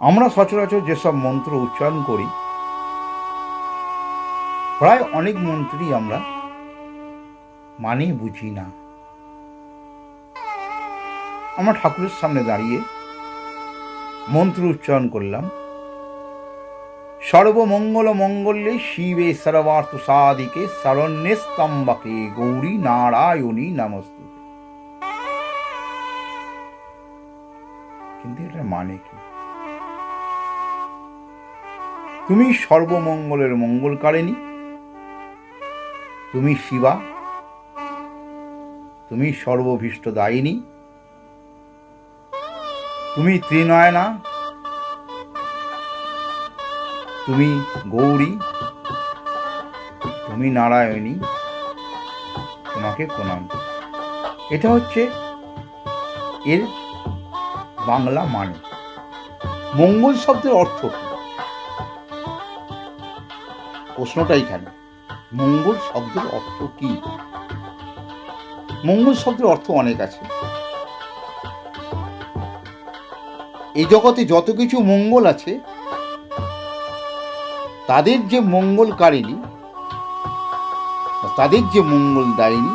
আমরা সচরাচর যেসব মন্ত্র উচ্চারণ করি, প্রায় অনেক মন্ত্রই আমরা মানে বুঝি না। আমরা ঠাকুরের সামনে দাঁড়িয়ে মন্ত্র উচ্চারণ করলাম। সর্বমঙ্গল মঙ্গলে শিবে সর্বার্থ সাদিকে শরণ্যে স্তম্ভকে গৌরী নারায়ণী নমস্তুতে। কিন্তু এটা মানে কি? তুমি সর্বমঙ্গলের মঙ্গলকারিণী তুমি শিবা। তুমি সর্বভীষ্ট দায়িনী। তুমি ত্রিনয়না। তুমি গৌরী। তুমি নারায়ণী। তোমাকে প্রণাম। এটা হচ্ছে এর বাংলা মানে। মঙ্গল শব্দের অর্থ কি? প্রশ্নটা এখানে মঙ্গল শব্দের অর্থ কি? মঙ্গল শব্দের অর্থ অনেক আছে। এই জগতে যত কিছু মঙ্গল আছে, তাদের যে মঙ্গলকারিণী তাদের যে মঙ্গল দায়িনী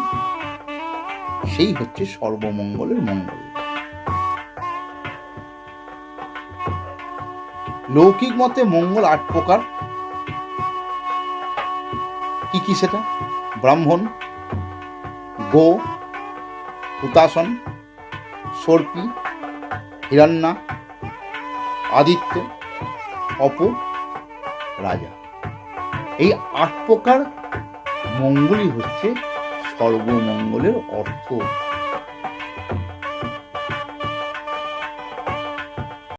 সেই হচ্ছে সর্বমঙ্গলের মঙ্গল। লৌকিক মতে মঙ্গল আট প্রকার। কি কি সেটা? ব্রাহ্মণ, গো হুতাসন সর্পি, হিরান্না, আদিত্য, অপ, রাজা। এই আট প্রকার মঙ্গলই হচ্ছে সর্বমঙ্গলের অর্থ।